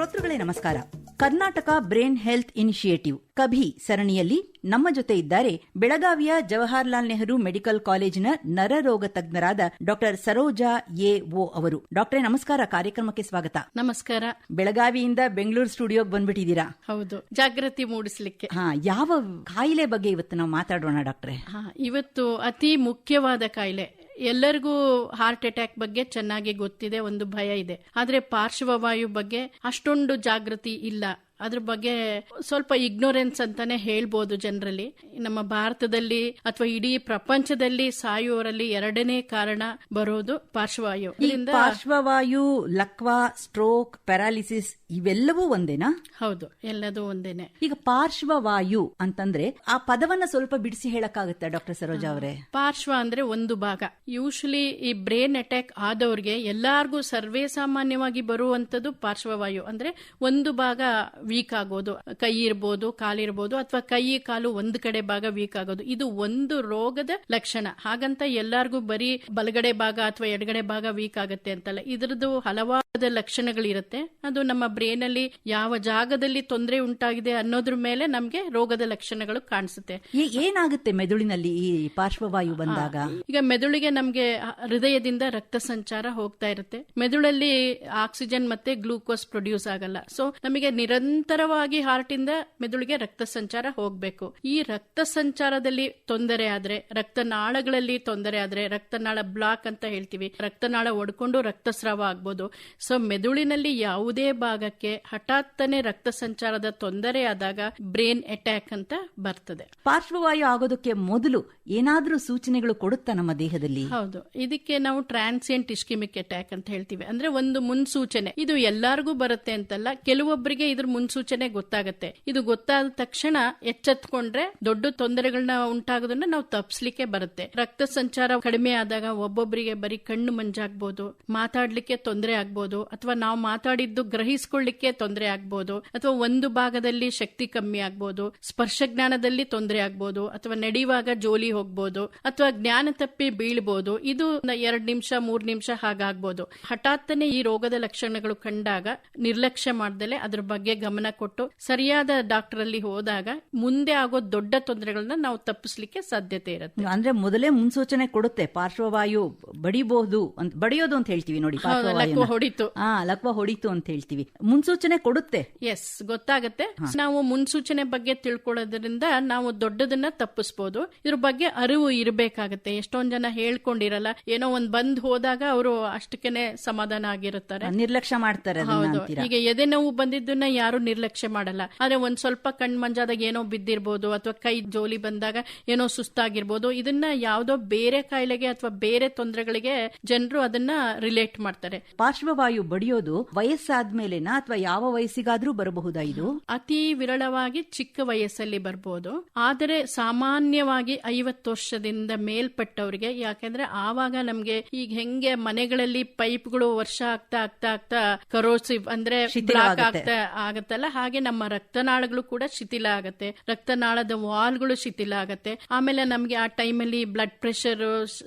ಶ್ರೋತೃಗಳೇ ನಮಸ್ಕಾರ. Karnataka brain health initiative KaBHI ಸರಣಿಯಲ್ಲಿ ನಮ್ಮ ಜೊತೆ ಇದ್ದಾರೆ ಬೆಳಗಾವಿಯ ಜವಾಹರ್ಲಾಲ್ ನೆಹರು ಮೆಡಿಕಲ್ ಕಾಲೇಜಿನ ನರರೋಗ ತಜ್ಞರಾದ ಡಾಕ್ಟರ್ ಸರೋಜಾ ಎ ಓ ಅವರು. ಡಾಕ್ಟರ್ ನಮಸ್ಕಾರ. ಕಾರ್ಯಕ್ರಮಕ್ಕೆ ಸ್ವಾಗತ. ನಮಸ್ಕಾರ. ಬೆಳಗಾವಿಯಿಂದ ಬೆಂಗಳೂರು ಸ್ಟುಡಿಯೋಗೆ ಬಂದ್ಬಿಟ್ಟಿದ್ದೀರಾ? ಹೌದು. ಜಾಗೃತಿ ಮೂಡಿಸ್ಲಿಕ್ಕೆ. ಹಾ ಯಾವ ಕಾಯಿಲೆ ಬಗ್ಗೆ ಇವತ್ತು ನಾವು ಮಾತಾಡೋಣ ಡಾಕ್ಟ್ರೆ? ಇವತ್ತು ಅತಿ ಮುಖ್ಯವಾದ ಕಾಯಿಲೆ ಎಲ್ಲರಿಗೂ ಹಾರ್ಟ್ ಅಟ್ಯಾಕ್ ಬಗ್ಗೆ ಚೆನ್ನಾಗಿ ಗೊತ್ತಿದೆ, ಒಂದು ಭಯ ಇದೆ. ಆದ್ರೆ ಪಾರ್ಶ್ವವಾಯು ಬಗ್ಗೆ ಅಷ್ಟೊಂದು ಜಾಗೃತಿ ಇಲ್ಲ. ಅದ್ರ ಬಗ್ಗೆ ಸ್ವಲ್ಪ ಇಗ್ನೋರೆನ್ಸ್ ಅಂತಾನೆ ಹೇಳ್ಬೋದು ಜನರಲ್ಲಿ. ನಮ್ಮ ಭಾರತದಲ್ಲಿ ಅಥವಾ ಇಡೀ ಪ್ರಪಂಚದಲ್ಲಿ ಸಾಯುವವರಲ್ಲಿ ಎರಡನೇ ಕಾರಣ ಬರೋದು ಪಾರ್ಶ್ವವಾಯು. ಪಾರ್ಶ್ವವಾಯು ಲಕ್ವಾ ಸ್ಟ್ರೋಕ್ ಪ್ಯಾರಾಲಿಸಿಸ್ ಇವೆಲ್ಲವೂ ಒಂದೇನಾ? ಹೌದು ಎಲ್ಲದೂ ಒಂದೇನೆ. ಈಗ ಪಾರ್ಶ್ವವಾಯು ಅಂತಂದ್ರೆ ಆ ಪದವನ್ನ ಸ್ವಲ್ಪ ಬಿಡಿಸಿ ಹೇಳಕ್ಕಾಗುತ್ತೆ ಡಾಕ್ಟರ್ ಸರೋಜಾ ಅವರೇ? ಪಾರ್ಶ್ವ ಅಂದ್ರೆ ಒಂದು ಭಾಗ. ಯೂಶಲಿ ಈ ಬ್ರೇನ್ ಅಟ್ಯಾಕ್ ಆದವ್ರಿಗೆ ಎಲ್ಲಾರ್ಗೂ ಸರ್ವೇ ಸಾಮಾನ್ಯವಾಗಿ ಬರುವಂತದ್ದು ಪಾರ್ಶ್ವವಾಯು. ಅಂದ್ರೆ ಒಂದು ಭಾಗ ವೀಕ್ ಆಗೋದು ಕೈ ಇರ್ಬೋದು ಕಾಲಿರ್ಬೋದು ಅಥವಾ ಕೈ ಕಾಲು ಒಂದು ಕಡೆ ಭಾಗ ವೀಕ್ ಆಗೋದು ಇದು ಒಂದು ರೋಗದ ಲಕ್ಷಣ. ಹಾಗಂತ ಎಲ್ಲಾರ್ಗೂ ಬರೀ ಬಲಗಡೆ ಭಾಗ ಅಥವಾ ಎಡಗಡೆ ಭಾಗ ವೀಕ್ ಆಗುತ್ತೆ ಅಂತಲ್ಲ. ಇದರದು ಹಲವಾದ ಲಕ್ಷಣಗಳಿರುತ್ತೆ. ಅದು ನಮ್ಮ ಬ್ರೇನ್ ಅಲ್ಲಿ ಯಾವ ಜಾಗದಲ್ಲಿ ತೊಂದರೆ ಉಂಟಾಗಿದೆ ಅನ್ನೋದ್ರ ಮೇಲೆ ನಮ್ಗೆ ರೋಗದ ಲಕ್ಷಣಗಳು ಕಾಣಿಸುತ್ತೆ. ಏನಾಗುತ್ತೆ ಮೆದುಳಿನಲ್ಲಿ ಈ ಪಾರ್ಶ್ವವಾಯು ಬಂದಾಗ? ಈಗ ಮೆದುಳಿಗೆ ನಮ್ಗೆ ಹೃದಯದಿಂದ ರಕ್ತ ಸಂಚಾರ ಹೋಗ್ತಾ ಇರುತ್ತೆ. ಮೆದುಳಲ್ಲಿ ಆಕ್ಸಿಜನ್ ಮತ್ತೆ ಗ್ಲೂಕೋಸ್ ಪ್ರೊಡ್ಯೂಸ್ ಆಗಲ್ಲ. ಸೊ ನಮಗೆ ನಿರಂತರವಾಗಿ ಹಾರ್ಟ್ ಇಂದ ಮೆದುಳಿಗೆ ರಕ್ತ ಸಂಚಾರ ಹೋಗ್ಬೇಕು. ಈ ರಕ್ತ ಸಂಚಾರದಲ್ಲಿ ತೊಂದರೆ ಆದ್ರೆ ರಕ್ತನಾಳಗಳಲ್ಲಿ ತೊಂದರೆ ಆದ್ರೆ ರಕ್ತನಾಳ ಬ್ಲಾಕ್ ಅಂತ ಹೇಳ್ತೀವಿ. ರಕ್ತನಾಳ ಒಡ್ಕೊಂಡು ರಕ್ತಸ್ರಾವ ಆಗ್ಬೋದು. ಸೊ ಮೆದುಳಿನಲ್ಲಿ ಯಾವುದೇ ಭಾಗಕ್ಕೆ ಹಠಾತ್ತನೆ ರಕ್ತ ಸಂಚಾರದ ತೊಂದರೆ ಆದಾಗ ಬ್ರೇನ್ ಅಟ್ಯಾಕ್ ಅಂತ ಬರ್ತದೆ. ಪಾರ್ಶ್ವವಾಯು ಆಗೋದಕ್ಕೆ ಮೊದಲು ಏನಾದ್ರೂ ಸೂಚನೆಗಳು ಕೊಡುತ್ತಾ ನಮ್ಮ ದೇಹದಲ್ಲಿ? ಹೌದು. ಇದಕ್ಕೆ ನಾವು ಟ್ರಾನ್ಸಿಯಂಟ್ ಇಸ್ಕಿಮಿಕ್ ಅಟ್ಯಾಕ್ ಅಂತ ಹೇಳ್ತೀವಿ. ಅಂದ್ರೆ ಒಂದು ಮುನ್ಸೂಚನೆ. ಇದು ಎಲ್ಲಾರ್ಗೂ ಬರುತ್ತೆ ಅಂತಲ್ಲ ಕೆಲವೊಬ್ಬರಿಗೆ ಇದ್ರ ಮುನ್ಸೂಚನೆ ಗೊತ್ತಾಗತ್ತೆ. ಇದು ಗೊತ್ತಾದ ತಕ್ಷಣ ಎಚ್ಚೆತ್ಕೊಂಡ್ರೆ ದೊಡ್ಡ ತೊಂದರೆಗಳನ್ನ ಉಂಟಾಗೋದನ್ನ ನಾವು ತಪ್ಪಿಸ್ಲಿಕ್ಕೆ ಬರುತ್ತೆ. ರಕ್ತ ಸಂಚಾರ ಕಡಿಮೆ ಆದಾಗ ಒಬ್ಬೊಬ್ಬರಿಗೆ ಬರೀ ಕಣ್ಣು ಮಂಜಾಗ್ಬೋದು, ಮಾತಾಡ್ಲಿಕ್ಕೆ ತೊಂದರೆ ಆಗ್ಬೋದು, ಅಥವಾ ನಾವು ಮಾತಾಡಿದ್ದು ಗ್ರಹಿಸ್ಕೊಳ್ಳಿಕ್ಕೆ ತೊಂದರೆ ಆಗ್ಬೋದು, ಅಥವಾ ಒಂದು ಭಾಗದಲ್ಲಿ ಶಕ್ತಿ ಕಮ್ಮಿ ಆಗ್ಬೋದು, ಸ್ಪರ್ಶ ಜ್ಞಾನದಲ್ಲಿ ತೊಂದರೆ ಆಗ್ಬೋದು, ಅಥವಾ ನಡೆಯುವಾಗ ಜೋಲಿ ಹೋಗ್ಬೋದು, ಅಥವಾ ಜ್ಞಾನ ತಪ್ಪಿ ಬೀಳ್ಬೋದು, ಇದು ಎರಡ್ ನಿಮಿಷ, ಮೂರ್ ನಿಮಿಷ ಹಾಗಾಗ್ಬೋದು. ಹಠಾತ್ತನೆ ಈ ರೋಗದ ಲಕ್ಷಣಗಳು ಕಂಡಾಗ ನಿರ್ಲಕ್ಷ್ಯ ಮಾಡ್ದಲೆ ಅದ್ರ ಬಗ್ಗೆ ಗಮನ ಕೊಟ್ಟು ಸರಿಯಾದ ಡಾಕ್ಟರ್ ಅಲ್ಲಿ ಹೋದಾಗ ಮುಂದೆ ಆಗೋ ದೊಡ್ಡ ತೊಂದರೆಗಳನ್ನ ನಾವು ತಪ್ಪಿಸ್ಲಿಕ್ಕೆ ಸಾಧ್ಯತೆ ಇರುತ್ತೆ. ಅಂದ್ರೆ ಮೊದಲೇ ಮುನ್ಸೂಚನೆ ಕೊಡುತ್ತೆ ಪಾರ್ಶ್ವವಾಯು ಬಡಿಬಹುದು ಅಂತ ಬಡಿಯೋದು ಅಂತ ಹೇಳ್ತೀವಿ ನೋಡಿ ಲಕ್ವ. ಹೊಡಿತು. ಹಾ ಲಕ್ವ ಹೊಡಿತು ಅಂತ ಹೇಳ್ತೀವಿ. ಮುನ್ಸೂಚನೆ ಕೊಡುತ್ತೆ. ಎಸ್ ಗೊತ್ತಾಗತ್ತೆ. ನಾವು ಮುನ್ಸೂಚನೆ ಬಗ್ಗೆ ತಿಳ್ಕೊಳ್ಳೋದ್ರಿಂದ ನಾವು ದೊಡ್ಡದನ್ನ ತಪ್ಪಿಸಬಹುದು ಇದ್ರ ಬಗ್ಗೆ ಅರಿವು ಇರಬೇಕಾಗತ್ತೆ. ಎಷ್ಟೊಂದ್ ಜನ ಹೇಳ್ಕೊಂಡಿರಲ್ಲ ಏನೋ ಒಂದ್ ಬಂದ್ ಹೋದಾಗ ಅವರು ಅಷ್ಟಕ್ಕೇನೆ ಸಮಾಧಾನ ಆಗಿರುತ್ತಾರೆ. ನಿರ್ಲಕ್ಷ್ಯ ಮಾಡ್ತಾರೆ ಹೌದು. ಈಗ ಎದೆ ನೋವು ಬಂದಿದ್ದನ್ನ ಯಾರು ನಿರ್ಲಕ್ಷ್ಯ ಮಾಡಲ್ಲ. ಆದ್ರೆ ಒಂದ್ ಸ್ವಲ್ಪ ಕಣ್ ಮಂಜಾದಾಗ ಏನೋ ಬಿದ್ದಿರ್ಬೋದು ಅಥವಾ ಕೈ ಜೋಲಿ ಬಂದಾಗ ಏನೋ ಸುಸ್ತಾಗಿರ್ಬೋದು ಇದನ್ನ ಯಾವ್ದೋ ಬೇರೆ ಕಾಯಿಲೆಗೆ ಅಥವಾ ಬೇರೆ ತೊಂದರೆಗಳಿಗೆ ಜನರು ಅದನ್ನ ರಿಲೇಟ್ ಮಾಡ್ತಾರೆ. ಪಾರ್ಶ್ವವಾಯು ಬಡಿಯೋದು ವಯಸ್ಸಾದ್ಮೇಲೆನ ಅಥವಾ ಯಾವ ವಯಸ್ಸಿಗಾದ್ರೂ ಬರಬಹುದಾ ಇದು? ಅತಿ ವಿರಳವಾಗಿ ಚಿಕ್ಕ ವಯಸ್ಸಲ್ಲಿ ಬರ್ಬೋದು. ಆದರೆ ಸಾಮಾನ್ಯವಾಗಿ ಐವತ್ತು ವರ್ಷದಿಂದ ಮೇಲ್ಪಟ್ಟವರಿಗೆ ಯಾಕಂದ್ರೆ ಆವಾಗ ನಮ್ಗೆ ಈಗ ಹೆಂಗೆ ಮನೆಗಳಲ್ಲಿ ಪೈಪ್ಗಳು ವರ್ಷ ಆಗ್ತಾ ಆಗ್ತಾ ಆಗ್ತಾ ಕರೋಸಿವ್ ಅಂದ್ರೆ ಬ್ಲಾಕ್ ಆಗ್ತಾ ಆಗ್ತಾ ಆಗತ್ತಲ್ಲ ಹಾಗೆ ನಮ್ಮ ರಕ್ತನಾಳಗಳು ಕೂಡ ಶಿಥಿಲ ಆಗುತ್ತೆ. ರಕ್ತನಾಳದ ವಾಲ್ಗಳು ಶಿಥಿಲ ಆಗುತ್ತೆ. ಆಮೇಲೆ ನಮ್ಗೆ ಆ ಟೈಮಲ್ಲಿ ಬ್ಲಡ್ ಪ್ರೆಷರ್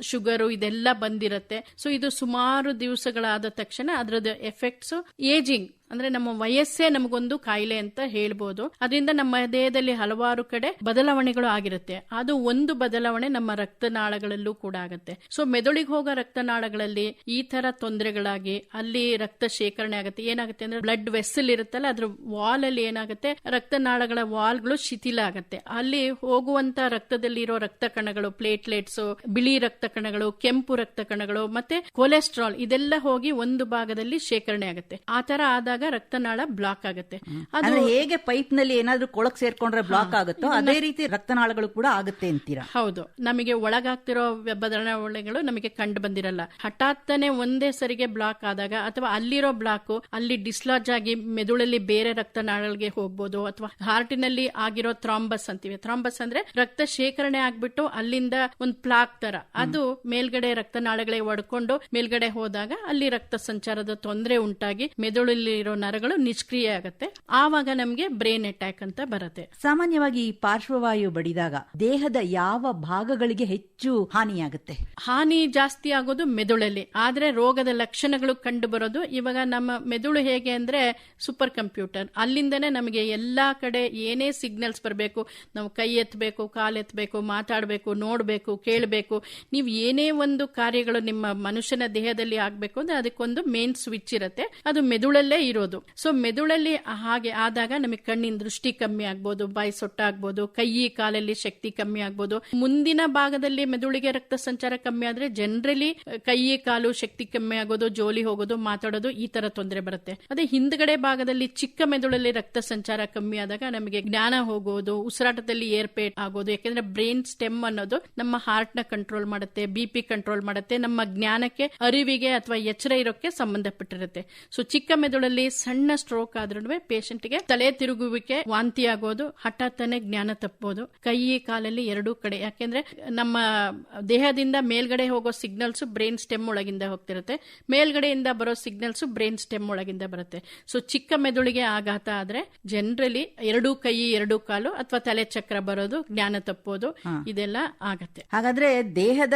ಶುಗರ್ ಇದೆಲ್ಲ ಬಂದಿರತ್ತೆ. ಸೊ ಇದು ಸುಮಾರು ದಿವಸಗಳಾದ ತಕ್ಷಣ ಅದರದ ಎಫೆಕ್ಟ್ಸ್ ಏಜಿಂಗ್ ಅಂದ್ರೆ ನಮ್ಮ ವಯಸ್ಸೇ ನಮಗೊಂದು ಕಾಯಿಲೆ ಅಂತ ಹೇಳ್ಬೋದು. ಅದರಿಂದ ನಮ್ಮ ದೇಹದಲ್ಲಿ ಹಲವಾರು ಕಡೆ ಬದಲಾವಣೆಗಳು ಆಗಿರುತ್ತೆ. ಅದು ಒಂದು ಬದಲಾವಣೆ ನಮ್ಮ ರಕ್ತನಾಳಗಳಲ್ಲೂ ಕೂಡ ಆಗುತ್ತೆ. ಸೊ ಮೆದುಳಿಗೆ ಹೋಗೋ ರಕ್ತನಾಳಗಳಲ್ಲಿ ಈ ತರ ತೊಂದರೆಗಳಾಗಿ ಅಲ್ಲಿ ರಕ್ತ ಶೇಖರಣೆ ಆಗುತ್ತೆ. ಏನಾಗುತ್ತೆ ಅಂದ್ರೆ ಬ್ಲಡ್ ವೆಸ್ಸಲ್ ಇರುತ್ತಲ್ಲ, ಅದ್ರ ವಾಲ್ ಅಲ್ಲಿ ಏನಾಗುತ್ತೆ? ರಕ್ತನಾಳಗಳ ವಾಲ್ಗಳು ಶಿಥಿಲ ಆಗುತ್ತೆ. ಅಲ್ಲಿ ಹೋಗುವಂತ ರಕ್ತದಲ್ಲಿರೋ ರಕ್ತ ಕಣಗಳು ಪ್ಲೇಟ್ಲೆಟ್ಸ್ ಬಿಳಿ ರಕ್ತ ಕಣಗಳು ಕೆಂಪು ರಕ್ತ ಕಣಗಳು ಮತ್ತೆ ಕೊಲೆಸ್ಟ್ರಾಲ್ ಇದೆಲ್ಲ ಹೋಗಿ ಒಂದು ಭಾಗದಲ್ಲಿ ಶೇಖರಣೆ ಆಗುತ್ತೆ. ಆ ತರ ಆದಾಗ ರಕ್ತನಾಳ ಬ್ಲಾಕ್ ಆಗುತ್ತೆ. ಅದು ಹೇಗೆ ಪೈಪ್ನಲ್ಲಿ ಏನಾದ್ರೂ ಕೊಳಕ್ ಸೇರ್ಕೊಂಡ್ರೆ ಬ್ಲಾಕ್ ಆಗುತ್ತೋ ಅದೇ ರೀತಿ ರಕ್ತನಾಳಗಳು ಕೂಡ ಆಗುತ್ತೆ ಅಂತೀರಾ? ಹೌದು. ನಮಗೆ ಒಳಗಾಗ್ತಿರೋ ಬದಲಾವಣೆಗಳು ನಮಗೆ ಕಂಡು ಬಂದಿರಲ್ಲ. ಹಠಾತ್ತನೆ ಒಂದೇ ಸರಿಗೆ ಬ್ಲಾಕ್ ಆದಾಗ ಅಥವಾ ಅಲ್ಲಿರೋ ಬ್ಲಾಕ್ ಅಲ್ಲಿ ಡಿಸ್ಲಾಜ್ ಆಗಿ ಮೆದುಳಲ್ಲಿ ಬೇರೆ ರಕ್ತನಾಳಗಳಿಗೆ ಹೋಗ್ಬೋದು ಅಥವಾ ಹಾರ್ಟಿನಲ್ಲಿ ಆಗಿರೋ ಥ್ರಾಂಬಸ್ ಅಂತೀವಿ. ಥ್ರಾಂಬಸ್ ಅಂದ್ರೆ ರಕ್ತ ಶೇಖರಣೆ ಆಗ್ಬಿಟ್ಟು ಅಲ್ಲಿಂದ ಒಂದು ಪ್ಲಾಕ್ ತರ. ಅದು ಮೇಲ್ಗಡೆ ರಕ್ತನಾಳಗಳಿಗೆ ಒಡ್ಕೊಂಡು ಮೇಲ್ಗಡೆ ಹೋದಾಗ ಅಲ್ಲಿ ರಕ್ತ ಸಂಚಾರದ ತೊಂದರೆ ಉಂಟಾಗಿ ಮೆದುಳಲ್ಲಿ ಇರೋ ನರಗಳು ನಿಷ್ಕ್ರಿಯ ಆಗುತ್ತೆ. ಆವಾಗ ನಮಗೆ ಬ್ರೈನ್ ಅಟ್ಯಾಕ್ ಅಂತ ಬರುತ್ತೆ. ಸಾಮಾನ್ಯವಾಗಿ ಈ ಪಾರ್ಶ್ವವಾಯು ಬಡಿದಾಗ ದೇಹದ ಯಾವ ಭಾಗಗಳಿಗೆ ಹೆಚ್ಚು ಹಾನಿಯಾಗುತ್ತೆ? ಹಾನಿ ಜಾಸ್ತಿ ಆಗೋದು ಮೆದುಳಲ್ಲಿ. ಆದ್ರೆ ರೋಗದ ಲಕ್ಷಣಗಳು ಕಂಡು ಬರೋದು ಇವಾಗ ನಮ್ಮ ಮೆದುಳು ಹೇಗೆ ಅಂದ್ರೆ ಸೂಪರ್ ಕಂಪ್ಯೂಟರ್ ಅಲ್ಲಿಂದನೇ ನಮಗೆ ಎಲ್ಲಾ ಕಡೆ ಏನೇ ಸಿಗ್ನಲ್ಸ್ ಬರಬೇಕು. ನಾವು ಕೈ ಎತ್ತಬೇಕು ಕಾಲ್ ಎತ್ತಬೇಕು ಮಾತಾಡಬೇಕು ನೋಡಬೇಕು ಕೇಳಬೇಕು. ನೀವು ಏನೇ ಒಂದು ಕಾರ್ಯಗಳು ನಿಮ್ಮ ಮನುಷ್ಯನ ದೇಹದಲ್ಲಿ ಆಗಬೇಕು ಅಂದ್ರೆ ಅದಕ್ಕೊಂದು ಮೇನ್ ಸ್ವಿಚ್ ಇರುತ್ತೆ. ಅದು ಮೆದುಳಲ್ಲೇ ಇರೋದು. ಸೊ ಮೆದುಳಲ್ಲಿ ಹಾಗೆ ಆದಾಗ ನಮಗೆ ಕಣ್ಣಿನ ದೃಷ್ಟಿ ಕಮ್ಮಿ ಆಗ್ಬೋದು, ಬಾಯಿ ಸೊಟ್ಟಾಗ್ಬೋದು, ಕೈ ಕಾಲಲ್ಲಿ ಶಕ್ತಿ ಕಮ್ಮಿ ಆಗ್ಬೋದು. ಮುಂದಿನ ಭಾಗದಲ್ಲಿ ಮೆದುಳಿಗೆ ರಕ್ತ ಸಂಚಾರ ಕಮ್ಮಿ ಆದ್ರೆ ಜನರಲಿ ಕೈ ಕಾಲು ಶಕ್ತಿ ಕಮ್ಮಿ ಆಗೋದು, ಜೋಲಿ ಹೋಗೋದು, ಮಾತಾಡೋದು ಈ ತರ ತೊಂದರೆ ಬರುತ್ತೆ. ಅದೇ ಹಿಂದ್ಗಡೆ ಭಾಗದಲ್ಲಿ ಚಿಕ್ಕ ಮೆದುಳಲ್ಲಿ ರಕ್ತ ಸಂಚಾರ ಕಮ್ಮಿ ಆದಾಗ ನಮಗೆ ಜ್ಞಾನ ಹೋಗೋದು, ಉಸಿರಾಟದಲ್ಲಿ ಏರ್ಪೇಟ್ ಆಗೋದು, ಯಾಕಂದ್ರೆ ಬ್ರೈನ್ ಸ್ಟೆಮ್ ಅನ್ನೋದು ನಮ್ಮ ಹಾರ್ಟ್ನ ಕಂಟ್ರೋಲ್ ಮಾಡುತ್ತೆ, ಬಿ ಪಿ ಕಂಟ್ರೋಲ್ ಮಾಡುತ್ತೆ, ನಮ್ಮ ಜ್ಞಾನಕ್ಕೆ, ಅರಿವಿಗೆ ಅಥವಾ ಎಚ್ಚರ ಇರೋಕೆ ಸಂಬಂಧಪಟ್ಟಿರುತ್ತೆ. ಸೊ ಚಿಕ್ಕ ಮೆದುಳಲ್ಲಿ ಸಣ್ಣ ಸ್ಟ್ರೋಕ್ ಆದ್ರೂ ಗೆ ತಲೆ ತಿರುಗುವಿಕೆ ವಾಂತಿ ಆಗೋದು ಹಠಾತ್ತನೆ ಜ್ಞಾನ ತಪ್ಪೋದು. ಕೈ ಕಾಲಲ್ಲಿ ಎರಡೂ ಕಡೆ. ಯಾಕೆಂದ್ರೆ ನಮ್ಮ ದೇಹದಿಂದ ಮೇಲ್ಗಡೆ ಹೋಗೋ ಸಿಗ್ನಲ್ಸ್ ಬ್ರೈನ್ ಸ್ಟೆಮ್ ಒಳಗಿಂದ ಹೋಗ್ತಿರುತ್ತೆ. ಮೇಲ್ಗಡೆಯಿಂದ ಬರೋ ಸಿಗ್ನಲ್ಸ್ ಬ್ರೈನ್ ಸ್ಟೆಮ್ ಒಳಗಿಂದ ಬರುತ್ತೆ. ಸೊ ಚಿಕ್ಕ ಮೆದುಳಿಗೆ ಆಘಾತ ಆದ್ರೆ ಜನರಲಿ ಎರಡೂ ಕೈ ಎರಡೂ ಕಾಲು ಅಥವಾ ತಲೆ ಚಕ್ರ ಬರೋದು ಜ್ಞಾನ ತಪ್ಪೋದು ಇದೆಲ್ಲ ಆಗತ್ತೆ. ಹಾಗಾದ್ರೆ ದೇಹದ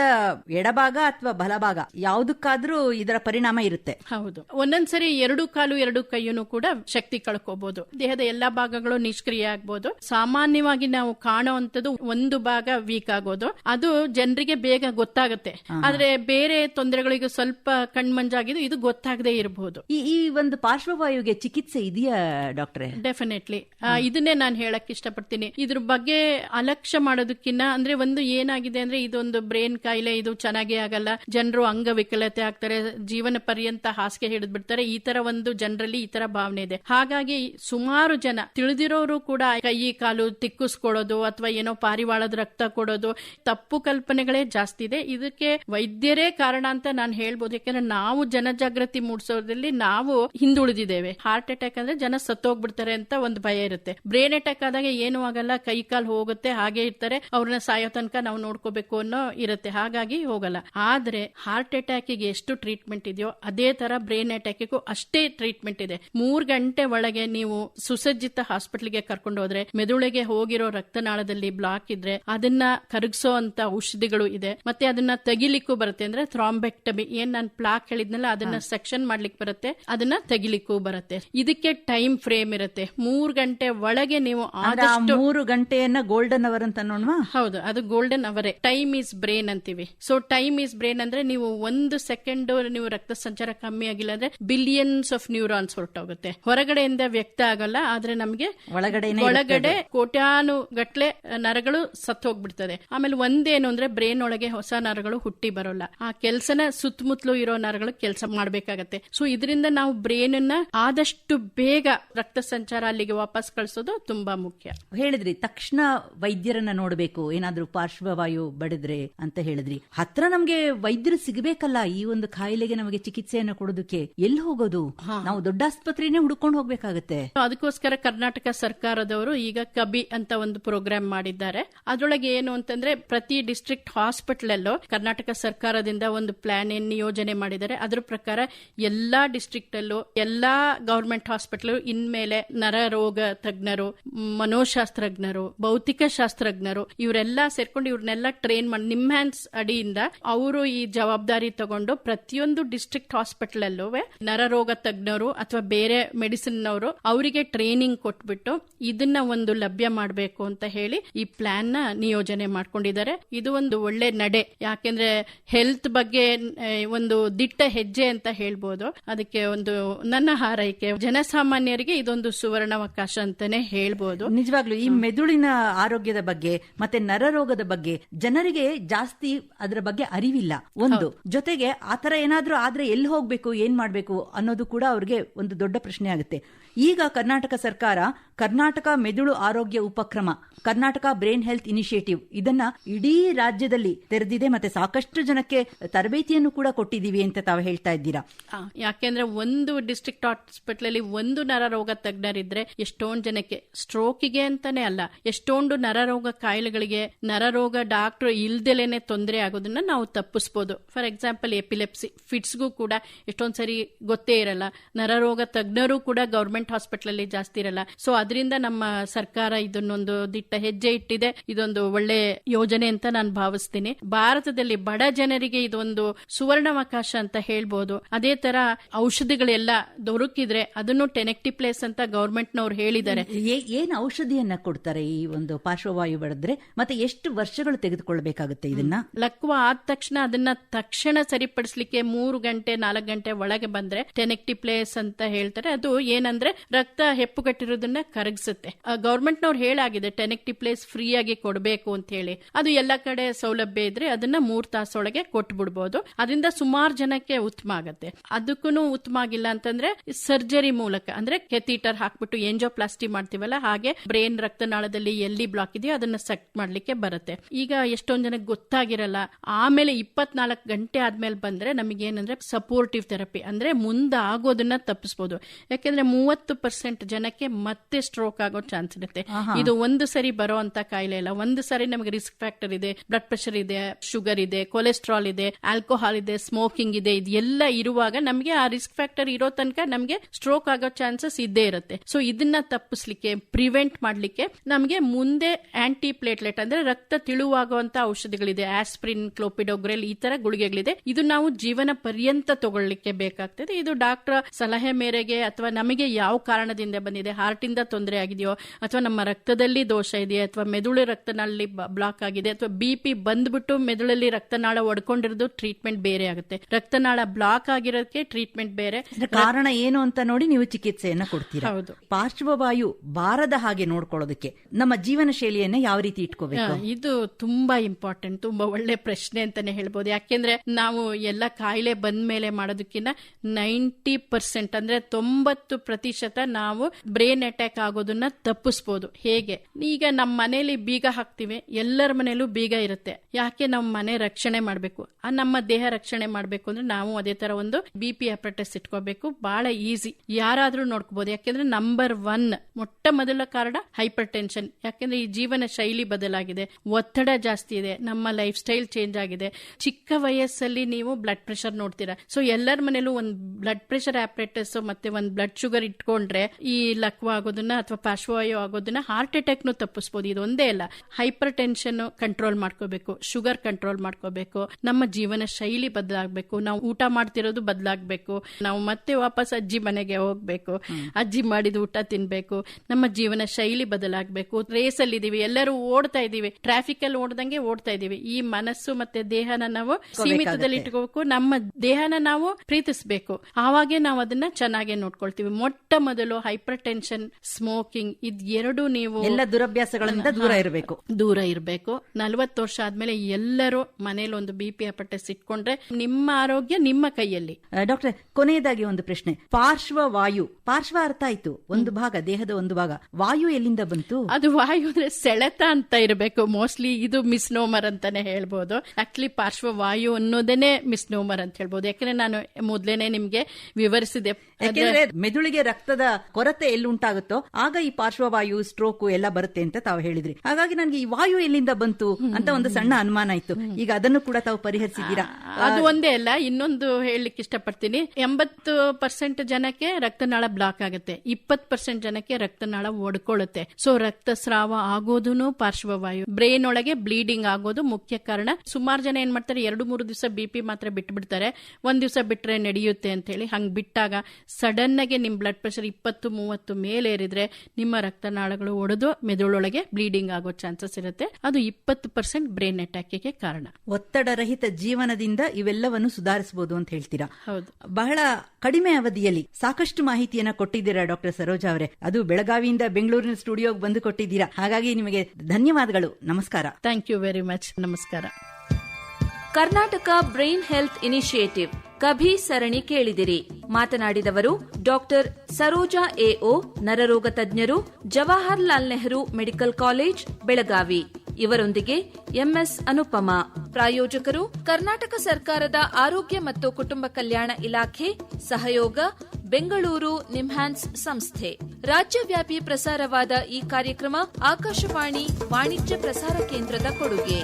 ಎಡಭಾಗ ಅಥವಾ ಬಲಭಾಗ ಯಾವುದಕ್ಕಾದ್ರೂ ಇದರ ಪರಿಣಾಮ ಇರುತ್ತೆ. ಹೌದು. ಒಂದೊಂದ್ಸರಿ ಎರಡು ಕಾಲು ಎರಡು ಕೈಯನ್ನು ಕೂಡ ಶಕ್ತಿ ಕಳ್ಕೋಬಹುದು ದೇಹದ ಎಲ್ಲಾ ಭಾಗಗಳು ನಿಷ್ಕ್ರಿಯ ಆಗ್ಬೋದು. ಸಾಮಾನ್ಯವಾಗಿ ನಾವು ಕಾಣುವಂತದ್ದು ಒಂದು ಭಾಗ ವೀಕ್ ಆಗೋದು. ಅದು ಜನರಿಗೆ ಬೇಗ ಗೊತ್ತಾಗುತ್ತೆ. ಆದ್ರೆ ಬೇರೆ ತೊಂದರೆಗಳಿಗೆ ಸ್ವಲ್ಪ ಕಣ್ಮಂಜಾಗಿದ್ದು ಇದು ಗೊತ್ತಾಗದೇ ಇರಬಹುದು ಈ ಒಂದು ಪಾರ್ಶ್ವವಾಯುಗೆ ಚಿಕಿತ್ಸೆ ಇದೆಯಾ ಡಾಕ್ಟ್ರೆ? ಡೆಫಿನೆಟ್ಲಿ ಇದನ್ನೇ ನಾನು ಹೇಳಕ್ ಇಷ್ಟಪಡ್ತೀನಿ. ಇದ್ರ ಬಗ್ಗೆ ಅಲಕ್ಷ್ಯ ಮಾಡೋದಕ್ಕಿನ್ನ ಅಂದ್ರೆ ಒಂದು ಏನಾಗಿದೆ ಅಂದ್ರೆ ಇದೊಂದು ಬ್ರೇನ್ ಕಾಯಿಲೆ ಇದು ಚೆನ್ನಾಗಿ ಆಗಲ್ಲ. ಜನರು ಅಂಗವಿಕಲತೆ ಆಗ್ತಾರೆ. ಜೀವನ ಪರ್ಯಂತ ಹಾಸಿಗೆ ಹಿಡಿದ್ಬಿಡ್ತಾರೆ. ಈ ತರ ಒಂದು ಜನರಲ್ಲಿ ಈ ತರ ಭಾವನೆ ಇದೆ. ಹಾಗಾಗಿ ಸುಮಾರು ಜನ ತಿಳಿದಿರೋರು ಕೂಡ ಕೈ ಕಾಲು ತಿಕ್ಕಿಸ್ಕೊಳ್ಳೋದು ಅಥವಾ ಏನೋ ಪಾರಿವಾಳದ ರಕ್ತ ಕೊಡೋದು ತಪ್ಪು ಕಲ್ಪನೆಗಳೇ ಜಾಸ್ತಿ ಇದೆ. ಇದಕ್ಕೆ ವೈದ್ಯರೇ ಕಾರಣ ಅಂತ ನಾನು ಹೇಳ್ಬೋದು. ಯಾಕಂದ್ರೆ ನಾವು ಜನಜಾಗೃತಿ ಮೂಡಿಸೋದ್ರಲ್ಲಿ ನಾವು ಹಿಂದುಳಿದಿದ್ದೇವೆ. ಹಾರ್ಟ್ ಅಟ್ಯಾಕ್ ಅಂದ್ರೆ ಜನ ಸತ್ತೋಗ್ಬಿಡ್ತಾರೆ ಅಂತ ಒಂದು ಭಯ ಇರುತ್ತೆ. ಬ್ರೇನ್ ಅಟ್ಯಾಕ್ ಆದಾಗ ಏನು ಆಗಲ್ಲ. ಕೈ ಕಾಲು ಹೋಗುತ್ತೆ, ಹಾಗೆ ಇರ್ತಾರೆ. ಅವ್ರನ್ನ ಸಾಯೋ ತನಕ ನಾವು ನೋಡ್ಕೋಬೇಕು ಅನ್ನೋ ಇರುತ್ತೆ. ಹಾಗಾಗಿ ಹೋಗಲ್ಲ. ಆದ್ರೆ ಹಾರ್ಟ್ ಅಟ್ಯಾಕ್ಗೆ ಎಷ್ಟು ಟ್ರೀಟ್ಮೆಂಟ್ ಇದೆಯೋ ಅದೇ ತರ ಬ್ರೇನ್ ಅಟ್ಯಾಕಿಗೂ ಅಷ್ಟೇ ಟ್ರೀಟ್ಮೆಂಟ್ ಇದೆ ಮೂರ್ ಗಂಟೆ ಒಳಗೆ ನೀವು ಸುಸಜ್ಜಿತ ಹಾಸ್ಪಿಟಲ್ಗೆ ಕರ್ಕೊಂಡು ಹೋದ್ರೆ ಮೆದುಳಿಗೆ ಹೋಗಿರೋ ರಕ್ತನಾಳದಲ್ಲಿ ಬ್ಲಾಕ್ ಇದ್ರೆ ಅದನ್ನ ಕರಗಿಸೋ ಅಂತ ಔಷಧಿಗಳು ಇದೆ. ಮತ್ತೆ ಅದನ್ನ ತೆಗಿಲಿಕ್ಕೂ ಬರುತ್ತೆ. ಅಂದ್ರೆ ಥ್ರಾಂಬೆಕ್ಟಮಿ ಏನ್ ನಾನು ಪ್ಲಾಕ್ ಹೇಳಿದ್ನಲ್ಲ ಅದನ್ನ ಸೆಕ್ಷನ್ ಮಾಡ್ಲಿಕ್ಕೆ ಬರುತ್ತೆ. ಅದನ್ನ ತೆಗಿಲಿಕ್ಕೂ ಬರುತ್ತೆ. ಇದಕ್ಕೆ ಟೈಮ್ ಫ್ರೇಮ್ ಇರುತ್ತೆ. ಮೂರ್ ಗಂಟೆ ಒಳಗೆ ನೀವು ಆದಷ್ಟು ಮೂರು ಗಂಟೆಯನ್ನ ಗೋಲ್ಡನ್ ಅವರ್ ಅಂತ ನೋಡುವ ಹೌದು ಅದು ಗೋಲ್ಡನ್ ಅವರೇ ಟೈಮ್ ಈಸ್ ಬ್ರೇನ್ ಅಂತೀವಿ. ಸೊ ಟೈಮ್ ಈಸ್ ಬ್ರೇನ್ ಅಂದ್ರೆ ನೀವು ಒಂದು ಸೆಕೆಂಡ್ ನೀವು ರಕ್ತ ಸಂಚಾರ ಕಮ್ಮಿ ಆಗಿಲ್ಲ ಅಂದ್ರೆ ಬಿಲಿಯನ್ಸ್ ಆಫ್ ನ್ಯೂರಾನ್ಸ್ ಹೊರಟೋಗುತ್ತೆ. ಹೊರಗಡೆಯಿಂದ ವ್ಯಕ್ತ ಆಗಲ್ಲ ಆದ್ರೆ ನಮ್ಗೆ ಒಳಗಡೆ ಒಳಗಡೆ ಕೋಟ್ಯಾನು ಗಟ್ಲೆ ನರಗಳು ಸತ್ತು ಹೋಗ್ಬಿಡ್ತದೆ ಆಮೇಲೆ ಒಂದೇನು ಅಂದ್ರೆ ಬ್ರೈನ್ ಒಳಗೆ ಹೊಸ ನರಗಳು ಹುಟ್ಟಿ ಬರೋಲ್ಲ. ಆ ಕೆಲ್ಸನ ಸುತ್ತಮುತ್ತಲು ಇರೋ ನರಗಳು ಕೆಲಸ ಮಾಡ್ಬೇಕಾಗತ್ತೆ. ಸೊ ಇದರಿಂದ ನಾವು ಬ್ರೈನ್ ಅನ್ನ ಆದಷ್ಟು ಬೇಗ ರಕ್ತ ಸಂಚಾರ ಅಲ್ಲಿಗೆ ವಾಪಸ್ ಕಳಿಸೋದು ತುಂಬಾ ಮುಖ್ಯ. ಹೇಳಿದ್ರಿ ತಕ್ಷಣ ವೈದ್ಯರನ್ನ ನೋಡಬೇಕು ಏನಾದ್ರೂ ಪಾರ್ಶ್ವವಾಯು ಬಡಿದ್ರೆ ಅಂತ ಹೇಳಿದ್ರಿ. ಹತ್ರ ನಮ್ಗೆ ವೈದ್ಯರು ಸಿಗಬೇಕಲ್ಲ ಈ ಒಂದು ಕಾಯಿಲೆಗೆ ನಮಗೆ ಚಿಕಿತ್ಸೆಯನ್ನ ಕೊಡೋದಕ್ಕೆ. ಎಲ್ಲಿ ಹೋಗೋದು? ನಾವು ದೊಡ್ಡ ಆಸ್ಪತ್ರೆನೇ ಹುಡ್ಕೊಂಡು ಹೋಗ್ಬೇಕಾಗತ್ತೆ. ಅದಕ್ಕೋಸ್ಕರ ಕರ್ನಾಟಕ ಸರ್ಕಾರದವರು ಈಗ ಕಬಿ ಅಂತ ಒಂದು ಪ್ರೋಗ್ರಾಮ್ ಮಾಡಿದ್ದಾರೆ. ಅದರೊಳಗೆ ಏನು ಅಂತಂದ್ರೆ ಪ್ರತಿ ಡಿಸ್ಟ್ರಿಕ್ಟ್ ಹಾಸ್ಪಿಟಲ್ ಅಲ್ಲೂ ಕರ್ನಾಟಕ ಸರ್ಕಾರದಿಂದ ಒಂದು ಪ್ಲಾನ್ ಏನ್ ನಿಯೋಜನೆ ಮಾಡಿದ್ದಾರೆ. ಅದ್ರ ಪ್ರಕಾರ ಎಲ್ಲಾ ಡಿಸ್ಟ್ರಿಕ್ಟ್ ಅಲ್ಲೂ ಎಲ್ಲಾ ಗವರ್ಮೆಂಟ್ ಹಾಸ್ಪಿಟಲ್ ಇನ್ಮೇಲೆ ನರರೋಗ ತಜ್ಞರು, ಮನೋಶಾಸ್ತ್ರಜ್ಞರು, ಭೌತಿಕ ಶಾಸ್ತ್ರಜ್ಞರು ಇವರೆಲ್ಲ ಸೇರ್ಕೊಂಡು ಇವ್ರನ್ನೆಲ್ಲ ಟ್ರೈನ್ ಮಾಡಿ ನಿಮ್ ಹ್ಯಾಂಡ್ಸ್ ಅಡಿಯಿಂದ ಅವರು ಈ ಜವಾಬ್ದಾರಿ ತಗೊಂಡು ಪ್ರತಿಯೊಂದು ಡಿಸ್ಟ್ರಿಕ್ಟ್ ಹಾಸ್ಪಿಟಲ್ ಅಲ್ಲೂ ನರರೋಗ ತಜ್ಞರು ಅಥವಾ ಬೇರೆ ಮೆಡಿಸಿನ್ ನವರು ಅವರಿಗೆ ಟ್ರೈನಿಂಗ್ ಕೊಟ್ಬಿಟ್ಟು ಇದನ್ನ ಒಂದು ಲಭ್ಯ ಮಾಡಬೇಕು ಅಂತ ಹೇಳಿ ಈ ಪ್ಲಾನ್ನ ನಿಯೋಜನೆ ಮಾಡ್ಕೊಂಡಿದ್ದಾರೆ. ಇದು ಒಂದು ಒಳ್ಳೆ ನಡೆ. ಯಾಕೆಂದ್ರೆ ಹೆಲ್ತ್ ಬಗ್ಗೆ ಒಂದು ದಿಟ್ಟ ಹೆಜ್ಜೆ ಅಂತ ಹೇಳ್ಬೋದು. ಅದಕ್ಕೆ ಒಂದು ನನ್ನ ಹಾರೈಕೆ ಜನಸಾಮಾನ್ಯರಿಗೆ ಇದೊಂದು ಸುವರ್ಣಾವಕಾಶ ಅಂತಾನೆ ಹೇಳ್ಬೋದು. ನಿಜವಾಗ್ಲೂ ಈ ಮೆದುಳಿನ ಆರೋಗ್ಯದ ಬಗ್ಗೆ ಮತ್ತೆ ನರರೋಗದ ಬಗ್ಗೆ ಜನರಿಗೆ ಜಾಸ್ತಿ ಅದರ ಬಗ್ಗೆ ಅರಿವಿಲ್ಲ. ಒಂದು ಜೊತೆಗೆ ಆತರ ಏನಾದ್ರೂ ಆದ್ರೆ ಎಲ್ಲಿ ಹೋಗ್ಬೇಕು ಏನ್ ಮಾಡ್ಬೇಕು ಅನ್ನೋದು ಕೂಡ ಅವ್ರಿಗೆ ಒಂದು ದೊಡ್ಡ ಪ್ರಶ್ನೆ ಆಗುತ್ತೆ. ಈಗ ಕರ್ನಾಟಕ ಸರ್ಕಾರ ಕರ್ನಾಟಕ ಮೆದುಳು ಆರೋಗ್ಯ ಉಪಕ್ರಮ, ಕರ್ನಾಟಕ ಬ್ರೈನ್ ಹೆಲ್ತ್ ಇನಿಷಿಯೇಟಿವ್ ಇದನ್ನ ಇಡೀ ರಾಜ್ಯದಲ್ಲಿ ತೆರೆದಿದೆ ಮತ್ತೆ ಸಾಕಷ್ಟು ಜನಕ್ಕೆ ತರಬೇತಿಯನ್ನು ಕೂಡ ಕೊಟ್ಟಿದ್ದೀವಿ ಅಂತ ತಾವು ಹೇಳ್ತಾ ಇದ್ದೀರಾ? ಯಾಕೆಂದ್ರೆ ಒಂದು ಡಿಸ್ಟ್ರಿಕ್ಟ್ ಹಾಸ್ಪಿಟಲ್ ಅಲ್ಲಿ ಒಂದು ನರರೋಗ ತಜ್ಞರಿದ್ರೆ ಎಷ್ಟೊಂದು ಜನಕ್ಕೆ ಸ್ಟ್ರೋಕಿಗೆ ಅಂತಾನೆ ಅಲ್ಲ, ಎಷ್ಟೊಂದು ನರರೋಗ ಕಾಯಿಲೆಗಳಿಗೆ ನರರೋಗ ಡಾಕ್ಟರ್ ಇಲ್ದೆಲೇನೆ ತೊಂದರೆ ಆಗೋದನ್ನ ನಾವು ತಪ್ಪಿಸ್ಬೋದು. ಫಾರ್ ಎಕ್ಸಾಂಪಲ್ ಎಪಿಲೆಪ್ಸಿ, ಫಿಟ್ಸ್ಗೂ ಕೂಡ ಎಷ್ಟೊಂದ್ಸರಿ ಗೊತ್ತೇ ಇರಲ್ಲ ನರರೋಗ ತಜ್ಞರು ಕೂಡ ಗೌರ್ಮೆಂಟ್ ಹಾಸ್ಪಿಟಲ್ ಅಲ್ಲಿ ಜಾಸ್ತಿ ಇರಲ್ಲ. ಸೊ ಅದರಿಂದ ನಮ್ಮ ಸರ್ಕಾರ ಇದನ್ನೊಂದು ದಿಟ್ಟ ಹೆಜ್ಜೆ ಇಟ್ಟಿದೆ. ಇದೊಂದು ಒಳ್ಳೆ ಯೋಜನೆ ಅಂತ ನಾನು ಭಾವಿಸ್ತೀನಿ. ಭಾರತದಲ್ಲಿ ಬಡ ಜನರಿಗೆ ಇದೊಂದು ಸುವರ್ಣಾವಕಾಶ ಅಂತ ಹೇಳ್ಬೋದು. ಅದೇ ತರ ಔಷಧಿಗಳೆಲ್ಲ ದೊರಕಿದ್ರೆ ಅದನ್ನು ಟೆನೆಕ್ಟಿಪ್ಲೇಸ್ ಅಂತ ಗೌರ್ಮೆಂಟ್ ನವರು ಹೇಳಿದ್ದಾರೆ ಏನ್ ಔಷಧಿಯನ್ನ ಕೊಡ್ತಾರೆ ಈ ಒಂದು ಪಾರ್ಶ್ವವಾಯು ಬಡದ್ರೆ ಮತ್ತೆ ಎಷ್ಟು ವರ್ಷಗಳು ತೆಗೆದುಕೊಳ್ಬೇಕಾಗುತ್ತೆ ಇದನ್ನ? ಲಕ್ವ ಆದ ತಕ್ಷಣ ಅದನ್ನ ತಕ್ಷಣ ಸರಿಪಡಿಸಲಿಕ್ಕೆ ಮೂರು ಗಂಟೆ ನಾಲ್ಕು ಗಂಟೆ ಒಳಗೆ ಬಂದ್ರೆ ಟೆನೆಕ್ಟಿಪ್ಲೇಸ್ ಅಂತ ಹೇಳ್ತಾರೆ. ಅದು ಏನಂದ್ರೆ ರಕ್ತ ಹೆಪ್ಪುಗಟ್ಟಿರೋದನ್ನ ಕರಗಿಸುತ್ತೆ. ಗೌರ್ಮೆಂಟ್ ನವ್ರು ಹೇಳಾಗಿದೆ ಟೆನೆಕ್ಟಿಪ್ಲೇಸ್ ಫ್ರೀ ಆಗಿ ಕೊಡಬೇಕು ಅಂತ ಹೇಳಿ. ಅದು ಎಲ್ಲ ಕಡೆ ಸೌಲಭ್ಯ ಇದ್ರೆ ಅದನ್ನ ಮೂರ್ ತಾಸೊಳಗೆ ಕೊಟ್ಬಿಡ್ಬೋದು. ಅದರಿಂದ ಸುಮಾರು ಜನಕ್ಕೆ ಉತ್ತಮ ಆಗತ್ತೆ. ಅದಕ್ಕೂ ಉತ್ತಮ ಆಗಿಲ್ಲ ಅಂತಂದ್ರೆ ಸರ್ಜರಿ ಮೂಲಕ, ಅಂದ್ರೆ ಕೆಥೀಟರ್ ಹಾಕ್ಬಿಟ್ಟು ಎಂಜೋಪ್ಲಾಸ್ಟಿ ಮಾಡ್ತೀವಲ್ಲ, ಹಾಗೆ ಬ್ರೈನ್ ರಕ್ತನಾಳದಲ್ಲಿ ಎಲ್ಲಿ ಬ್ಲಾಕ್ ಇದೆಯೋ ಅದನ್ನ ಸೆಟ್ ಮಾಡ್ಲಿಕ್ಕೆ ಬರುತ್ತೆ. ಈಗ ಎಷ್ಟೊಂದ್ ಜನಕ್ಕೆ ಗೊತ್ತಾಗಿರಲ್ಲ, ಆಮೇಲೆ ಇಪ್ಪತ್ನಾಲ್ಕು ಗಂಟೆ ಆದ್ಮೇಲೆ ಬಂದ್ರೆ ನಮಗೆ ಏನಂದ್ರೆ ಸಪೋರ್ಟಿವ್ ಥೆರಪಿ ಅಂದ್ರೆ ಮುಂದೆ ಆಗೋದನ್ನ ತಪ್ಪಿಸಬಹುದು ಯಾಕೆಂದ್ರೆ ಮೂವತ್ತು ಪರ್ಸೆಂಟ್ ಜನಕ್ಕೆ ಮತ್ತೆ ಸ್ಟ್ರೋಕ್ ಆಗೋ ಚಾನ್ಸ್ ಇರುತ್ತೆ. ಇದು ಒಂದು ಸರಿ ಬರೋ ಅಂತ ಕಾಯಿಲೆ ಇಲ್ಲ ಒಂದು ಸರಿ ನಮಗೆ ರಿಸ್ಕ್ ಫ್ಯಾಕ್ಟರ್ ಇದೆ ಬ್ಲಡ್ ಪ್ರೆಷರ್ ಇದೆ ಶುಗರ್ ಇದೆ ಕೊಲೆಸ್ಟ್ರಾಲ್ ಇದೆ ಆಲ್ಕೋಹಾಲ್ ಇದೆ ಸ್ಮೋಕಿಂಗ್ ಇದೆ ಇದೆಲ್ಲ ಇರುವಾಗ ನಮಗೆ ಆ ರಿಸ್ಕ್ ಫ್ಯಾಕ್ಟರ್ ಇರೋ ತನಕ ನಮಗೆ ಸ್ಟ್ರೋಕ್ ಆಗೋ ಚಾನ್ಸಸ್ ಇದ್ದೇ ಇರುತ್ತೆ. ಸೊ ಇದನ್ನ ತಪ್ಪಿಸ್ಲಿಕ್ಕೆ ಪ್ರಿವೆಂಟ್ ಮಾಡ್ಲಿಕ್ಕೆ ನಮಗೆ ಮುಂದೆ ಆಂಟಿ ಪ್ಲೇಟ್ಲೆಟ್ ಅಂದ್ರೆ ರಕ್ತ ತಿಳುವಾಗುವಂತ ಔಷಧಿಗಳಿದೆ. ಆಸ್ಪ್ರಿನ್ ಕ್ಲೋಪಿಡೋಗ್ರೆಲ್ ಈ ತರ ಗುಳಿಗೆಗಳಿದೆ. ಇದು ನಾವು ಜೀವನ ಪರ್ಯಂತ ತಗೊಳ್ಳಿಕ್ಕೆ ಬೇಕಾಗ್ತದೆ. ಇದು ಡಾಕ್ಟರ್ ಸಲಹೆ ಮೇರೆಗೆ ಅಥವಾ ನಮಗೆ ಯಾವ ಕಾರಣದಿಂದ ಬಂದಿದೆ? ಹಾರ್ಟಿಂದ ಇಂದ ತೊಂದರೆ ಆಗಿದೆಯೋ? ಅಥವಾ ನಮ್ಮ ರಕ್ತದಲ್ಲಿ ದೋಷ ಇದೆಯೋ? ಅಥವಾ ಮೆದುಳು ರಕ್ತನಾಳಲ್ಲಿ ಬ್ಲಾಕ್ ಆಗಿದೆ? ಅಥವಾ ಬಿ ಪಿ ಬಂದ್ಬಿಟ್ಟು ಮೆದುಳಲ್ಲಿ ರಕ್ತನಾಳ ಒಡ್ಕೊಂಡಿರೋದು ಟ್ರೀಟ್ಮೆಂಟ್ ಬೇರೆ ಆಗುತ್ತೆ. ರಕ್ತನಾಳ ಬ್ಲಾಕ್ ಆಗಿರೋದಕ್ಕೆ ಟ್ರೀಟ್ಮೆಂಟ್ ಬೇರೆ. ಕಾರಣ ಏನು ಅಂತ ನೋಡಿ ನೀವು ಚಿಕಿತ್ಸೆಯನ್ನ ಕೊಡ್ತೀರಾ? ಹೌದು. ಪಾರ್ಶ್ವವಾಯು ಬಾರದ ಹಾಗೆ ನೋಡ್ಕೊಳ್ಳೋದಕ್ಕೆ ನಮ್ಮ ಜೀವನ ಶೈಲಿಯನ್ನ ಯಾವ ರೀತಿ ಇಟ್ಕೋಬೇಕು? ಇದು ತುಂಬಾ ಇಂಪಾರ್ಟೆಂಟ್ ತುಂಬಾ ಒಳ್ಳೆ ಪ್ರಶ್ನೆ ಅಂತಾನೆ ಹೇಳ್ಬೋದು. ಯಾಕೆಂದ್ರೆ ನಾವು ಎಲ್ಲ ಕಾಯಿಲೆ ಬಂದ ಮೇಲೆ ಮಾಡೋದಕ್ಕಿಂತ ನೈಂಟಿ ಪರ್ಸೆಂಟ್ ಅಂದ್ರೆ ತೊಂಬತ್ತು ಪ್ರತಿಶತ ನಾವು ಬ್ರೈನ್ ಅಟ್ಯಾಕ್ ಆಗೋದನ್ನ ತಪ್ಪಿಸ್ಬೋದು. ಹೇಗೆ? ಈಗ ನಮ್ಮ ಮನೇಲಿ ಬೀಗ ಹಾಕ್ತಿವಿ. ಎಲ್ಲರ ಮನೇಲೂ ಬೀಗ ಇರುತ್ತೆ. ಯಾಕೆ ನಮ್ಮ ಮನೆ ರಕ್ಷಣೆ ಮಾಡಬೇಕು? ಆ ನಮ್ಮ ದೇಹ ರಕ್ಷಣೆ ಮಾಡಬೇಕು ಅಂದ್ರೆ ನಾವು ಅದೇ ತರ ಒಂದು ಬಿ ಪಿ ಅಪ್ರಟಸ್ ಇಟ್ಕೋಬೇಕು. ಬಹಳ ಈಸಿ ಯಾರಾದ್ರೂ ನೋಡ್ಕೋಬಹುದು ಯಾಕೆಂದ್ರೆ ನಂಬರ್ ಒನ್ ಮೊಟ್ಟ ಮೊದಲ ಕಾರಣ ಹೈಪರ್ ಟೆನ್ಷನ್ ಯಾಕೆಂದ್ರೆ ಈ ಜೀವನ ಶೈಲಿ ಬದಲಾಗಿದೆ. ಒತ್ತಡ ಜಾಸ್ತಿ ಇದೆ. ನಮ್ಮ ಲೈಫ್ ಸ್ಟೈಲ್ ಚೇಂಜ್ ಆಗಿದೆ. ಚಿಕ್ಕ ವಯಸ್ಸಲ್ಲಿ ನೀವು ಬ್ಲಡ್ ಪ್ರೆಷರ್ ನೋಡ್ತೀರಾ. ಸೊ ಎಲ್ಲರ ಮನೇಲೂ ಒಂದು ಬ್ಲಡ್ ಪ್ರೆಷರ್ ಆಪರೇಟಸ್ ಮತ್ತೆ ಒಂದು ಬ್ಲಡ್ ಶುಗರ್ ಇಟ್ಕೊಂಡ್ರೆ ಈ ಲಕ್ವ ಆಗೋದನ್ನ ಅಥವಾ ಪಾರ್ಶ್ವವಾಯು ಆಗೋದನ್ನ ಹಾರ್ಟ್ ಅಟ್ಯಾಕ್ ನು ತಪ್ಪಿಸಬಹುದು ಇದು ಒಂದೇ ಅಲ್ಲ. ಹೈಪರ್ ಟೆನ್ಷನ್ ಕಂಟ್ರೋಲ್ ಮಾಡ್ಕೋಬೇಕು. ಶುಗರ್ ಕಂಟ್ರೋಲ್ ಮಾಡ್ಕೋಬೇಕು. ನಮ್ಮ ಜೀವನ ಶೈಲಿ ಬದಲಾಗಬೇಕು. ನಾವು ಊಟ ಮಾಡ್ತಿರೋದು ಬದಲಾಗಬೇಕು. ನಾವು ಮತ್ತೆ ವಾಪಸ್ ಅಜ್ಜಿ ಮನೆಗೆ ಹೋಗ್ಬೇಕು. ಅಜ್ಜಿ ಮಾಡಿದ ಊಟ ತಿನ್ಬೇಕು. ನಮ್ಮ ಜೀವನ ಶೈಲಿ ಬದಲಾಗಬೇಕು. ರೇಸ್ ಅಲ್ಲಿ ಇದೀವಿ. ಎಲ್ಲರೂ ಓಡ್ತಾ ಇದೀವಿ. ಟ್ರಾಫಿಕ್ ಅಲ್ಲಿ ಓಡ್ದಂಗೆ ಓಡ್ತಾ ಇದೀವಿ. ಈ ಮನಸ್ಸು ಮತ್ತೆ ದೇಹನ ನಾವು ಸೀಮಿತದಲ್ಲಿ ಇಟ್ಕೋಬೇಕು ನಮ್ಮ ದೇಹನ ನಾವು ಪ್ರೀತಿಸಬೇಕು. ಆವಾಗೆ ನಾವು ಅದನ್ನ ಚೆನ್ನಾಗಿ ನೋಡ್ಕೊಳ್ತೀವಿ. ಮೊಟ್ಟ ಮೊದಲು ಹೈಪರ್ ಟೆನ್ಷನ್ ಸ್ಮೋಕಿಂಗ್ ಇದ್ ಎರಡು ನೀವು ಎಲ್ಲ ದುರಭ್ಯಾಸಗಳಿಂದ ದೂರ ಇರಬೇಕು. ದೂರ ಇರಬೇಕು. ನಲವತ್ತು ವರ್ಷ ಆದ್ಮೇಲೆ ಎಲ್ಲರೂ ಮನೇಲಿ ಒಂದು ಬಿ ಪಿ ಸಿಟ್ಕೊಂಡ್ರೆ ಇಟ್ಕೊಂಡ್ರೆ ನಿಮ್ಮ ಆರೋಗ್ಯ ನಿಮ್ಮ ಕೈಯಲ್ಲಿ. ಡಾಕ್ಟರ್ ಕೊನೆಯದಾಗಿ ಒಂದು ಪ್ರಶ್ನೆ. ಪಾರ್ಶ್ವ ವಾಯು ಪಾರ್ಶ್ವ ಅರ್ಥ ಆಯ್ತು. ಒಂದು ಭಾಗ ದೇಹದ ಒಂದು ಭಾಗ. ವಾಯು ಎಲ್ಲಿಂದ ಬಂತು? ಅದು ವಾಯು ಅಂದ್ರೆ ಸೆಳೆತ ಅಂತ ಇರಬೇಕು. ಮೋಸ್ಟ್ಲಿ ಇದು ಮಿಸ್ನೋಮರ್ ಅಂತಾನೆ ಹೇಳ್ಬೋದು. ಆಕ್ಚುಲಿ ಪಾರ್ಶ್ವ ವಾಯು ಅನ್ನೋದೇನೆ ಮಿಸ್ನೋಮರ್ ಅಂತ ಹೇಳ್ಬೋದು. ಯಾಕಂದ್ರೆ ನಾನು ಮೊದ್ಲೇನೆ ನಿಮ್ಗೆ ವಿವರಿಸಿದೆ. ಯಾಕೆಂದ್ರೆ ಮೆದುಳಿಗೆ ರಕ್ತದ ಕೊರತೆ ಎಲ್ಲಿ ಉಂಟಾಗುತ್ತೋ ಆಗ ಈ ಪಾರ್ಶ್ವವಾಯು ಸ್ಟ್ರೋಕ್ ಎಲ್ಲ ಬರುತ್ತೆ ಅಂತ ತಾವು ಹೇಳಿದ್ರಿ. ಹಾಗಾಗಿ ನನಗೆ ಈ ವಾಯು ಎಲ್ಲಿಂದ ಬಂತು ಅಂತ ಒಂದು ಸಣ್ಣ ಅನುಮಾನ ಇತ್ತು. ಈಗ ಅದನ್ನು ಕೂಡ ತಾವು ಪರಿಹರಿಸಿದ್ದೀರಾ? ಅದು ಒಂದೇ ಅಲ್ಲ ಇನ್ನೊಂದು ಹೇಳಲಿಕ್ಕೆ ಇಷ್ಟಪಡ್ತೀನಿ. ಎಂಬತ್ತು ಪರ್ಸೆಂಟ್ ಜನಕ್ಕೆ ರಕ್ತನಾಳ ಬ್ಲಾಕ್ ಆಗುತ್ತೆ. ಇಪ್ಪತ್ ಪರ್ಸೆಂಟ್ ಜನಕ್ಕೆ ರಕ್ತನಾಳ ಒಡ್ಕೊಳ್ಳುತ್ತೆ ಸೊ ರಕ್ತಸ್ರಾವ ಆಗೋದು ಪಾರ್ಶ್ವವಾಯು. ಬ್ರೈನ್ ಒಳಗೆ ಬ್ಲೀಡಿಂಗ್ ಆಗೋದು ಮುಖ್ಯ ಕಾರಣ. ಸುಮಾರು ಜನ ಏನ್ ಮಾಡ್ತಾರೆ ಎರಡು ಮೂರು ದಿವಸ ಬಿ ಪಿ ಮಾತ್ರ ಬಿಟ್ಬಿಡ್ತಾರೆ. ಒಂದ್ ದಿವಸ ಬಿಟ್ರೆ ನಡೆಯುತ್ತೆ ಅಂತ ಹೇಳಿ ಹಂಗ್ ಬಿಟ್ಟಾಗ ಸಡನ್ ಆಗಿ ನಿಮ್ ಬ್ಲಡ್ ಪ್ರೆಷರ್ ಇಪ್ಪತ್ತು ಮೂವತ್ತು ಮೇಲೆ ಏರಿದ್ರೆ ನಿಮ್ಮ ರಕ್ತನಾಳಗಳು ಒಡೆದು ಮೆದುಳೊಳಗೆ ಬ್ಲೀಡಿಂಗ್ ಆಗೋ ಚಾನ್ಸಸ್ ಇರುತ್ತೆ. ಅದು ಇಪ್ಪತ್ತು ಪರ್ಸೆಂಟ್ ಬ್ರೈನ್ ಅಟ್ಯಾಕಿಗೆ ಕಾರಣ. ಒತ್ತಡ ರಹಿತ ಜೀವನದಿಂದ ಇವೆಲ್ಲವನ್ನು ಸುಧಾರಿಸಬಹುದು ಅಂತ ಹೇಳ್ತೀರಾ? ಹೌದು. ಬಹಳ ಕಡಿಮೆ ಅವಧಿಯಲ್ಲಿ ಸಾಕಷ್ಟು ಮಾಹಿತಿಯನ್ನ ಕೊಟ್ಟಿದ್ದೀರಾ ಡಾಕ್ಟರ್ ಸರೋಜಾ ಅವರೇ? ಅದು ಬೆಳಗಾವಿಯಿಂದ ಬೆಂಗಳೂರಿನ ಸ್ಟುಡಿಯೋಗೆ ಬಂದು ಕೊಟ್ಟಿದ್ದೀರಾ? ಹಾಗಾಗಿ ನಿಮಗೆ ಧನ್ಯವಾದಗಳು. ನಮಸ್ಕಾರ. ಥ್ಯಾಂಕ್ ಯು ವೆರಿ ಮಚ್ ನಮಸ್ಕಾರ. Karnataka brain health initiative. KaBHI ಸರಣಿ ಕೇಳಿದಿರಿ. ಮಾತನಾಡಿದವರು ಡಾಕ್ಟರ್ ಸರೋಜಾ ಎಒ, ನರರೋಗ ತಜ್ಞರು, ಜವಾಹರ್ಲಾಲ್ ನೆಹರು ಮೆಡಿಕಲ್ ಕಾಲೇಜ್, ಬೆಳಗಾವಿ. ಇವರೊಂದಿಗೆ ಎಂಎಸ್ ಅನುಪಮ. ಪ್ರಾಯೋಜಕರು ಕರ್ನಾಟಕ ಸರ್ಕಾರದ ಆರೋಗ್ಯ ಮತ್ತು ಕುಟುಂಬ ಕಲ್ಯಾಣ ಇಲಾಖೆ, ಸಹಯೋಗ, ಬೆಂಗಳೂರು ನಿಮ್ಹಾನ್ಸ್ ಸಂಸ್ಥೆ. ರಾಜ್ಯವ್ಯಾಪಿ ಪ್ರಸಾರವಾದ ಈ ಕಾರ್ಯಕ್ರಮ ಆಕಾಶವಾಣಿ ವಾಣಿಜ್ಯ ಪ್ರಸಾರ ಕೇಂದ್ರದ ಕೊಡುಗೆ.